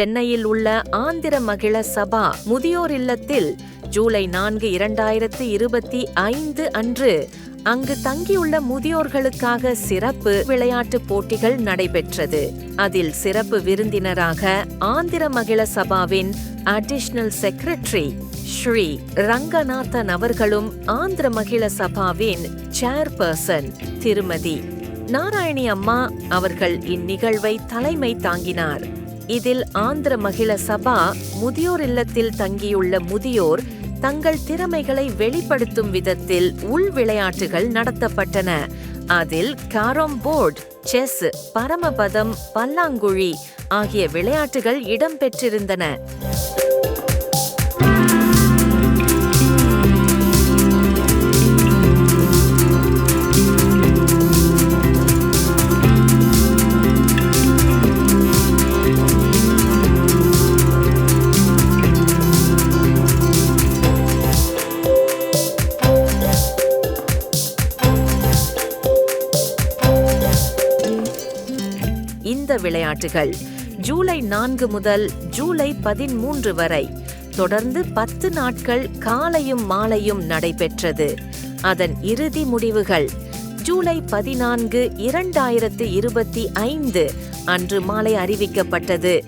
சென்னையில் உள்ள ஆந்திர மகிழ சபா முதியோர் இல்லத்தில் ஜூலை நான்கு இரண்டாயிரத்து இருபத்தி ஐந்து அன்று அங்கு தங்கியுள்ள முதியோர்களுக்காக சிறப்பு விளையாட்டுப் போட்டிகள் நடைபெற்றது. அதில் சிறப்பு விருந்தினராக ஆந்திர மகிழ சபாவின் அடிஷனல் செக்ரட்டரி ஸ்ரீ ரங்கநாதன் அவர்களும் ஆந்திர மகிழ சபாவின் சேர்பர்சன் திருமதி. நாராயணி அம்மா அவர்கள் இந்நிகழ்வை தலைமை தாங்கினார். இதில் ஆந்திர மகிழ சபா முதியோர் இல்லத்தில் தங்கியுள்ள முதியோர் தங்கள் திறமைகளை வெளிப்படுத்தும் விதத்தில் உள் விளையாட்டுகள் நடத்தப்பட்டன. அதில் கேரம் போர்டு செஸ் பரமபதம் பல்லாங்குழி ஆகிய விளையாட்டுகள் இடம்பெற்றிருந்தன இந்த விளையாட்டுகள். ஜூலை நான்கு முதல் ஜூலை பதிமூன்று வரை தொடர்ந்து பத்து நாட்கள் காலையும் மாலையும் நடைபெற்றது. அதன் இறுதி முடிவுகள் ஜூலை பதினான்கு இரண்டாயிரத்து இருபத்தி ஐந்து அன்று மாலை அறிவிக்கப்பட்டது.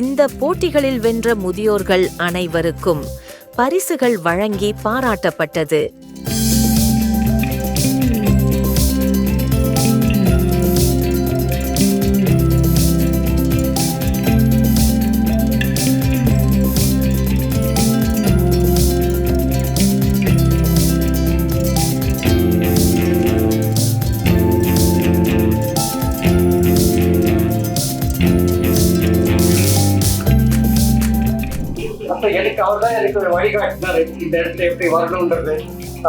இந்த போட்டிகளில் வென்ற முதியோர்கள் அனைவருக்கும் பரிசுகள் வழங்கி பாராட்டப்பட்டது. எனக்கு அவர் தான் எனக்கு ஒரு வழிகாட்டினார். இந்த இடத்துல எப்படி வரணுன்றது.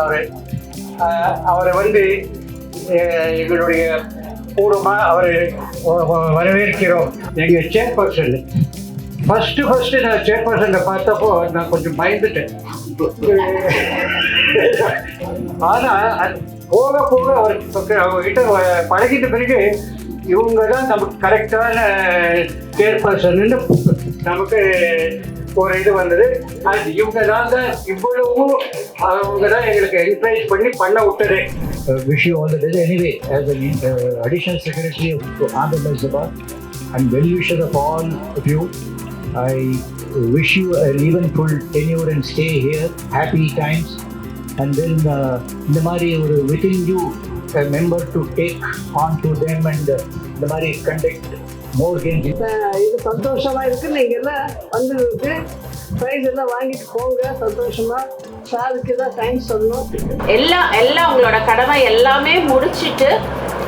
அவரு அவரை வந்து எங்களுடைய பூர்வமா அவரை வரவேற்கிறோம். எங்க சேர்பர்சன் ஃபர்ஸ்ட் ஃபர்ஸ்ட் நான் சேர்பர்சனை பார்த்தப்போ நான் கொஞ்சம் பயந்துட்டேன். ஆனா அது போக போக அவர் அவர்கிட்ட பழகிட்ட பிறகு இவங்க தான் நமக்கு கரெக்டான சேர்பர்சன் நமக்கு ஒரு இது வந்தது அது இவங்க தான் இவ்வளவும் அவங்க தான் எங்களுக்கு என்கரேஜ் பண்ணி பண்ண விட்டது wish you all the best. Anyway, as an uh, additional secretary of to Andhra Pradesh Sabha and well wisher of all of you, I wish you an even full tenure and stay here, happy times, and then uh, இந்த மாதிரி ஒரு within you a member to take on to them and uh, இந்த மாதிரி conduct more games. அஹ் இது சந்தோஷமா இருக்கு. நீங்க எல்லாம் வந்துருக்கு ப்ரைஸ் எல்லாம் வாங்கிட்டு போங்க. சந்தோஷமா. சாருக்கு தான் தேங்க்ஸ் சொல்லணும். எல்லாம் எல்லாம் உங்களோட கடமை எல்லாமே முடிச்சிட்டு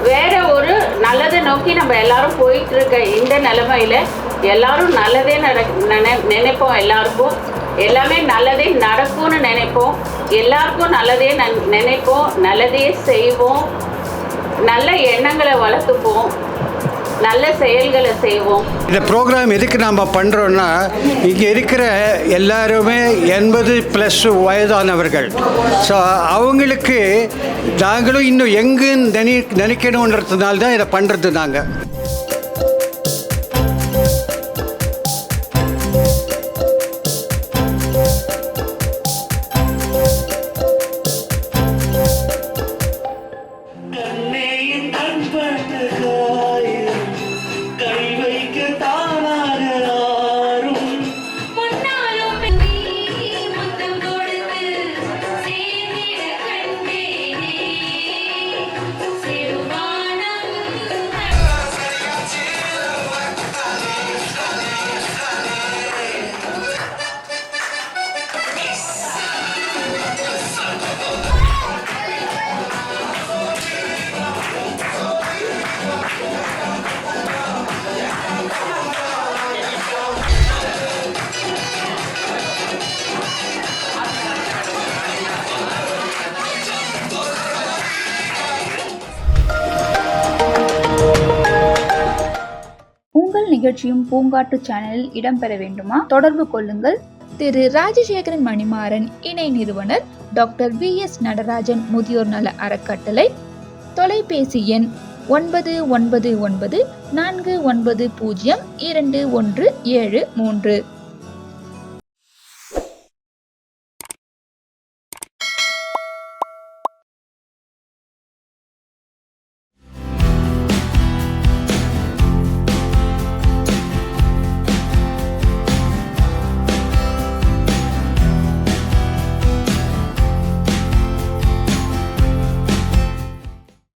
வேற ஒரு நல்லதை நோக்கி நம்ம எல்லாரும் போயிட்டு இருக்க இந்த நிலைமையில எல்லாரும் நல்லதே நட நினை நினைப்போம் எல்லாருக்கும். எல்லாமே நல்லதே நடக்கும்னு நினைப்போம். எல்லாருக்கும் நல்லதே நன்- நினைப்போம் நல்லதே செய்வோம். நல்ல எண்ணங்களை வளர்த்துப்போம். நல்ல செயல்களை செய்வோம். இந்த ப்ரோக்ராம் எதுக்கு நாம் பண்ணுறோன்னா இங்கே இருக்கிற எல்லாருமே எண்பது ப்ளஸ் வயதானவர்கள். ஸோ அவங்களுக்கு நாங்களும் இன்னும் எங்கு நினை நினைக்கணுன்றதுனால தான் இதை பண்ணுறது நாங்கள் உங்கள் நிகழ்ச்சியும் பூங்காட்டு சேனலில் இடம்பெற வேண்டுமா? தொடர்பு கொள்ளுங்கள். திரு. ராஜசேகரன் மணிமாறன் இணை நிறுவனர் டாக்டர் வி. எஸ். நடராஜன் முதியோர் நல அறக்கட்டளை. தொலைபேசி எண் ஒன்பது ஒன்பது ஒன்பது நான்கு ஒன்பது பூஜ்ஜியம் இரண்டு ஒன்று ஏழு மூன்று.